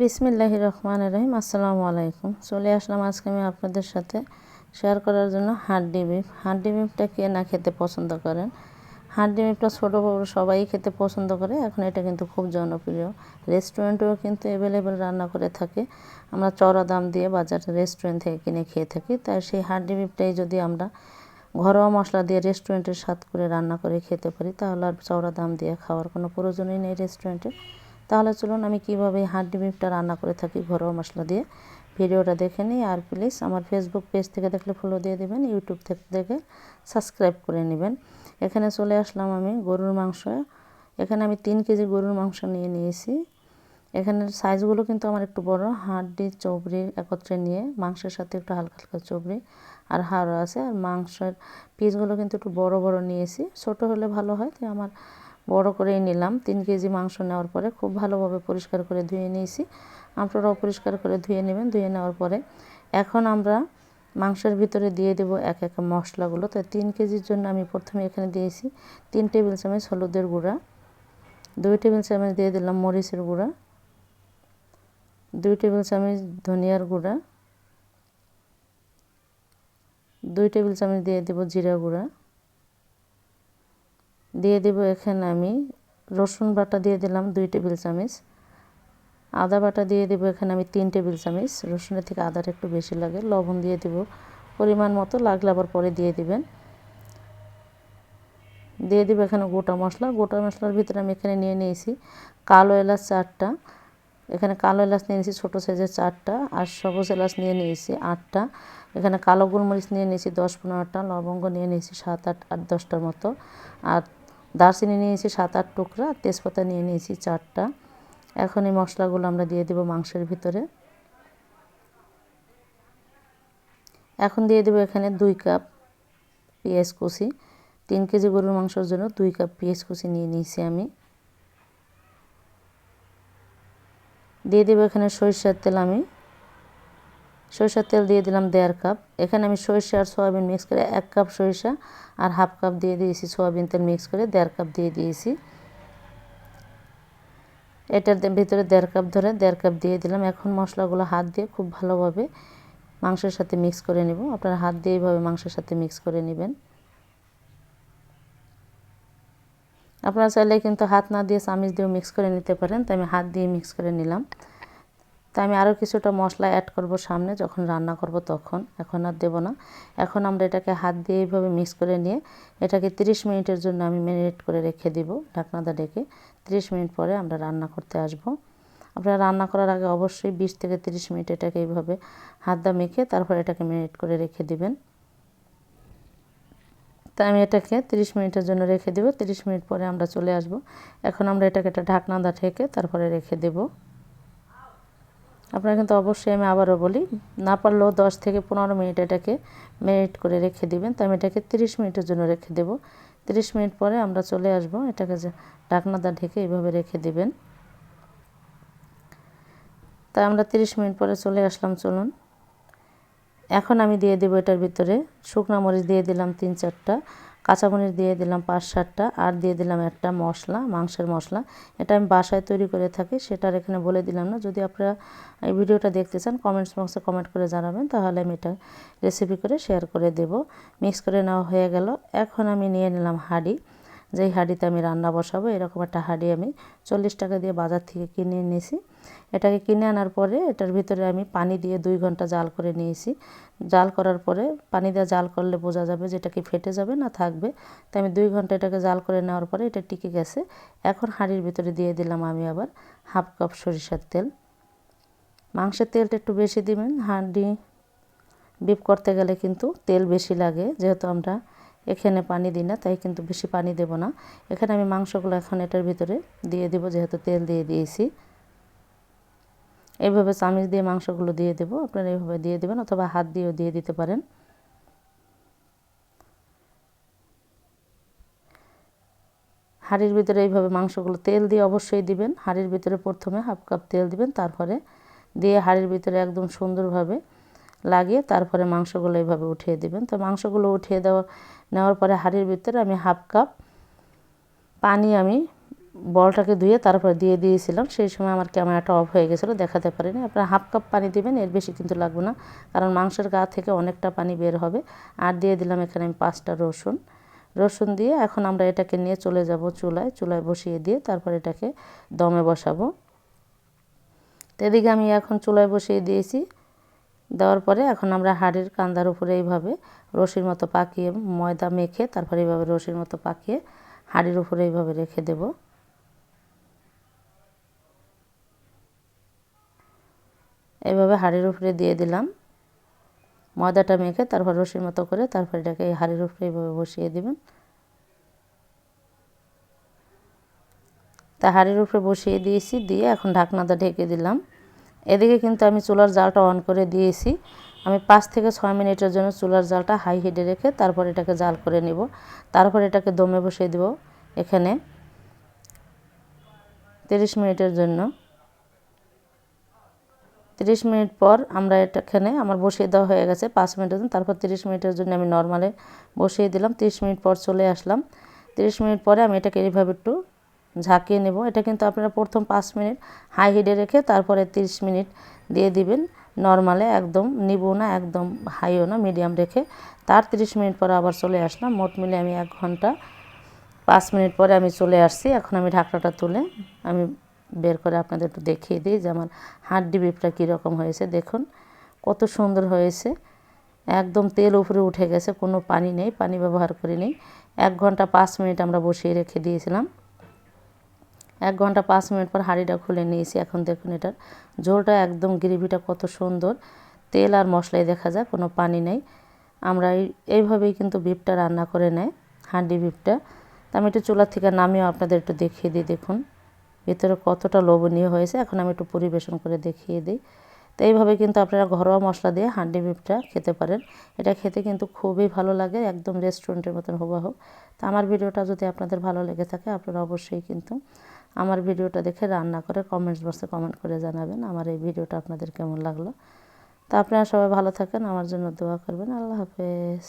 বিসমিল্লাহ রহমান রহিম আসসালামু আলাইকুম। চলে আসলাম আজকে আমি আপনাদের সাথে শেয়ার করার জন্য হাড্ডি বিফ। হাড্ডি বিফটা কে না খেতে পছন্দ করেন? হাড্ডি বিফটা ছোটো বড়ো সবাই খেতে পছন্দ করে। এখন এটা কিন্তু খুব জনপ্রিয়। রেস্টুরেন্টেও কিন্তু অ্যাভেলেবেল রান্না করে থাকে। আমরা চড়া দাম দিয়ে বাজার রেস্টুরেন্ট থেকে কিনে খেয়ে থাকি। তাই সেই হাড্ডি বিফটাই যদি আমরা ঘরোয়া মশলা দিয়ে রেস্টুরেন্টের স্বাদ করে রান্না করে খেতে পারি, তাহলে আর চড়া দাম দিয়ে খাওয়ার কোনো প্রয়োজনই নেই রেস্টুরেন্টে। তাহলে চলুন আমি কীভাবে হাড্ডি বিফটা রান্না করে থাকি ঘরোয়া মশলা দিয়ে। ভিডিওটা দেখে নিই আর প্লিজ আমার ফেসবুক পেজ থেকে দেখলে ফলো দিয়ে দেবেন ইউটিউব থেকে দেখে সাবস্ক্রাইব করে নেবেন। এখানে চলে আসলাম আমি গরুর মাংস। এখানে আমি তিন কেজি গরুর মাংস নিয়ে নিয়েছি। এখানের সাইজগুলো কিন্তু আমার একটু বড়, হাড্ডি, চবড়ি একত্রে নিয়ে, মাংসের সাথে একটু হালকা হালকা চবড়ি আর হাড়ও আছে। আর মাংসের পিসগুলো কিন্তু একটু বড় বড় নিয়েছি। ছোট হলে ভালো হয় তো আমার বড় করেই নিলাম। তিন কেজি মাংস নেওয়ার পরে খুব ভালোভাবে পরিষ্কার করে ধুয়ে নিয়েছি। আপনারাও পরিষ্কার করে ধুয়ে নেবেন। ধুয়ে নেওয়ার পরে এখন আমরা মাংসের ভিতরে দিয়ে দেব এক এক মশলাগুলো। তো তিন কেজির জন্য আমি প্রথমে এখানে দিয়েছি তিন টেবিল চামচ হলুদের গুঁড়া, দুই টেবিল চামচ দিয়ে দিলাম মরিচের গুঁড়া, দুই টেবিল চামচ ধনিয়ার গুঁড়া, দুই টেবিল চামচ দিয়ে দেব জিরা গুঁড়া দিয়ে দেব এখানে আমি রসুন বাটা দিয়ে দিলাম দুই টেবিল চামচ, আদা বাটা দিয়ে দেবো এখানে আমি তিন টেবিল চামচ, রসুনের থেকে আদাটা একটু বেশি লাগে, লবণ দিয়ে দেব, পরিমাণ মতো লাগলে আবার পরে দিয়ে দিবেন। দিয়ে দেবো এখানে গোটা মশলা, গোটা মশলার ভিতরে আমি এখানে নিয়ে নিয়েছি কালো এলাচ চারটা, এখানে কালো এলাচ নিয়ে নিয়েছি ছোটো সাইজের চারটা আর সবুজ এলাচ নিয়ে নিয়েছি আটটা, এখানে কালো গোলমরিচ নিয়ে নিয়েছি দশ পনেরোটা, লবঙ্গ নিয়ে নিয়েছি সাত আট আট দশটার মতো, আর দারচিনি নিয়েছি সাত আট টুকরা, তেজপাতা নিয়ে নিয়েছি চারটা। এখন এই মশলাগুলো আমরা দিয়ে দেব মাংসের ভিতরে। এখন দিয়ে দেবো এখানে দুই কাপ পেঁয়াজ কুচি। তিন কেজি গরুর মাংসের জন্য দুই কাপ পেঁয়াজ কুচি নিয়ে নিয়েছি আমি। দিয়ে দেবো এখানে সরিষার তেল আমি। সরিষার তেল দিয়ে দিলাম দেড় কাপ। এখানে আমি সরিষা আর সয়াবিন মিক্স করে এক কাপ সরিষা আর হাফ কাপ দিয়ে দিয়েছি সয়াবিন তেল মিক্স করে দেড় কাপ দিয়ে দিয়েছি। এটার ভিতরে দেড় কাপ ধরে দেড় কাপ দিয়ে দিলাম। এখন মশলাগুলো হাত দিয়ে খুব ভালোভাবে মাংসের সাথে মিক্স করে নেব। আপনারা হাত দিয়ে এইভাবে মাংসের সাথে মিক্স করে নেবেন। আপনারা চাইলে কিন্তু হাত না দিয়ে চামিচ দিয়েও মিক্স করে নিতে পারেন। তাই আমি হাত দিয়ে মিক্স করে নিলাম। তাই আমি আরও কিছুটা মশলা অ্যাড করব সামনে, যখন রান্না করব তখন। এখন আর দেব না। এখন আমরা এটাকে হাত দিয়ে এইভাবে মিক্স করে নিয়ে, এটাকে 30 মিনিটের জন্য আমি ম্যারিনেট করে রেখে দিব ঢাকনাটা ডেকে। 30 মিনিট পরে আমরা রান্না করতে আসব। আপনারা রান্না করার আগে অবশ্যই 20 থেকে 30 মিনিট এটাকে এইভাবে হাত দা মেখে তারপর এটাকে ম্যারিনেট করে রেখে দিবেন। তাই আমি এটাকে 30 মিনিটের জন্য রেখে দেব। 30 মিনিট পরে আমরা চলে আসব। এখন আমরা এটাকে একটা ঢাকনা দা ঢেকে তারপরে রেখে দেবো। আপনারা কিন্তু অবশ্যই আমি আবারও বলি, না পারলেও দশ থেকে পনেরো মিনিট এটাকে ম্যারিনেট করে রেখে দিবেন। তো আমি এটাকে তিরিশ মিনিটের জন্য রেখে দেব। তিরিশ মিনিট পরে আমরা চলে আসব, এটাকে ঢাকনাটা ঢেকে এইভাবে রেখে দিবেন। তাই আমরা তিরিশ মিনিট পরে চলে আসলাম, চলুন। এখন আমি দিয়ে দেবো এটার ভিতরে শুকনো মরিচ, দিয়ে দিলাম তিন চারটা। কাঁচামরিচ দিয়ে দিলাম পাঁচ সাতটা, আর দিয়ে দিলাম একটা মশলা, মাংসের মশলা। এটা আমি বাসায় তৈরি করে থাকি, সেটার এখানে বলে দিলাম না। যদি আপনারা এই ভিডিওটা দেখতে চান কমেন্টস বক্সে কমেন্ট করে জানাবেন, তাহলে আমি এটা রেসিপি করে শেয়ার করে দেব। মিক্স করে নেওয়া হয়ে গেল। এখন আমি নিয়ে নিলাম হাঁড়ি। যেই হাঁড়িতে আমি রান্না বসাবো, এরকম একটা হাঁড়ি আমি চল্লিশ টাকা দিয়ে বাজার থেকে কিনে এনেছি। এটাকে কিনে আনার পরে এটার ভিতরে আমি পানি দিয়ে দুই ঘণ্টা জাল করে নিয়েছি। জাল করার পরে পানি দিয়ে জাল করলে বোঝা যাবে যে এটা কি ফেটে যাবে না থাকবে। তো আমি দুই ঘণ্টা এটাকে জাল করে নেওয়ার পরে এটা টিকে গেছে। এখন হাঁড়ির ভিতরে দিয়ে দিলাম আমি আবার হাফ কাপ সরিষার তেল। মাংসের তেলটা একটু বেশি দিবেন, হাঁড়ি বিপ করতে গেলে কিন্তু তেল বেশি লাগে। যেহেতু আমরা এখানে পানি দিই না, তাই কিন্তু বেশি পানি দেব না। এখানে আমি মাংসগুলো এখন এটার ভিতরে দিয়ে দেব, যেহেতু তেল দিয়ে দিয়েছি। এইভাবে চামিচ দিয়ে মাংসগুলো দিয়ে দেবো, আপনারা এইভাবে দিয়ে দেবেন অথবা হাত দিয়েও দিয়ে দিতে পারেন। হাঁড়ির ভিতরে এইভাবে মাংসগুলো তেল দিয়ে অবশ্যই দিবেন। হাঁড়ির ভিতরে প্রথমে হাফ কাপ তেল দিবেন, তারপরে দিয়ে হাঁড়ির ভিতরে একদম সুন্দরভাবে লাগিয়ে তারপরে মাংসগুলো এইভাবে উঠিয়ে দিবেন। তো মাংসগুলো উঠিয়ে দেওয়া, নেওয়ার পরে হাঁড়ির ভিতরে আমি হাফ কাপ পানি আমি বলটাকে ধুয়ে তারপরে দিয়ে দিয়েছিলাম। সেই সময় আমার ক্যামেরাটা অফ হয়ে গেছিল, দেখাতে পারিনি। আপনারা হাফ কাপ পানি দিবেন, এর বেশি কিন্তু লাগবে না, কারণ মাংসের গা থেকে অনেকটা পানি বের হবে। আর দিয়ে দিলাম এখানে আমি পাঁচটা রসুন। রসুন দিয়ে এখন আমরা এটাকে নিয়ে চলে যাব চুলায় চুলায় বসিয়ে দিয়ে তারপর এটাকে দমে বসাবো। তো এদিকে আমি এখন চুলায় বসিয়ে দিয়েছি। দেওয়ার পরে এখন আমরা হাড়ির কান্দার উপরে এইভাবে রশির মতো পাকিয়ে ময়দা মেখে তারপরে এইভাবে রশির মতো পাকিয়ে হাড়ির উপরে এইভাবে রেখে দেব। এইভাবে হাড়ির উপরে দিয়ে দিলাম। ময়দাটা মেখে তারপর রশির মতো করে তারপর এটাকে এই হাড়ির উপরে এইভাবে বসিয়ে দেবেন। তা হাড়ির উপরে বসিয়ে দিয়েছি, দিয়ে এখন ঢাকনাটা ঢেকে দিলাম। এদিকে কিন্তু আমি চুলার জালটা অন করে দিয়েছি। আমি পাঁচ থেকে ছয় মিনিটের জন্য চুলার জালটা হাই হিটে রেখে তারপর এটাকে জাল করে নিব। তারপর এটাকে দমে বসিয়ে দেব এখানে তিরিশ মিনিটের জন্য। তিরিশ মিনিট পর আমরা এটাখানে আমার বসিয়ে দেওয়া হয়ে গেছে পাঁচ মিনিটের জন্য। তারপর তিরিশ মিনিটের জন্য আমি নর্মালে বসিয়ে দিলাম। তিরিশ মিনিট পর চলে আসলাম। তিরিশ মিনিট পরে আমি এটাকে এইভাবে একটু ঝাঁকিয়ে নেব। এটা কিন্তু আপনারা প্রথম পাঁচ মিনিট হাই হিটে রেখে তারপরে তিরিশ মিনিট দিয়ে দিবেন। নর্মালে একদম নিব না, একদম হাইও না, মিডিয়াম রেখে। তার তিরিশ মিনিট পরে আবার চলে আসলাম। মোট মিলে আমি এক ঘণ্টা, পাঁচ মিনিট পরে আমি চলে আসছি। এখন আমি ঢাকনাটা তুলে আমি বের করে আপনাদের একটু দেখিয়ে দিই যে আমার হাড্ডি বিপটা কীরকম হয়েছে। দেখুন, কত সুন্দর হয়েছে। একদম তেল উপরে উঠে গেছে, কোনো পানি নেই, পানি ব্যবহার করি নেই এক ঘণ্টা পাঁচ মিনিট আমরা বসিয়ে রেখে দিয়েছিলাম। এক ঘণ্টা পাঁচ মিনিট পর হাঁড়িটা খুলে নিয়েছি। এখন দেখুন এটার ঝোলটা একদম গ্রেভিটা কত সুন্দর। তেল আর মশলাই দেখা যায়, কোনো পানি নেই। আমরা এইভাবেই কিন্তু বিপটা রান্না করে নেয় হাঁডি বিপটা তা আমি একটু চুলার থেকে নামিয়েও আপনাদের একটু দেখিয়ে দিই, দেখুন। ভিতরে কতটা লোভনীয় হয়েছে, এখন আমি একটু পরিবেশন করে দেখিয়ে দিই। তো এইভাবে কিন্তু আপনারা ঘরোয়া মশলা দিয়ে হাঁডি বিপটা খেতে পারেন। এটা খেতে কিন্তু খুবই ভালো লাগে, একদম রেস্টুরেন্টের মতন হোক তো আমার ভিডিওটা যদি আপনাদের ভালো লেগে থাকে, আপনারা অবশ্যই কিন্তু আমার ভিডিওটা দেখে রান্না করে কমেন্টস বক্সে কমেন্ট করে জানাবেন আমার এই ভিডিওটা আপনাদের কেমন লাগল। তা আপনারা সবাই ভালো থাকেন, আমার জন্য দোয়া করবেন। আল্লাহ হাফেজ।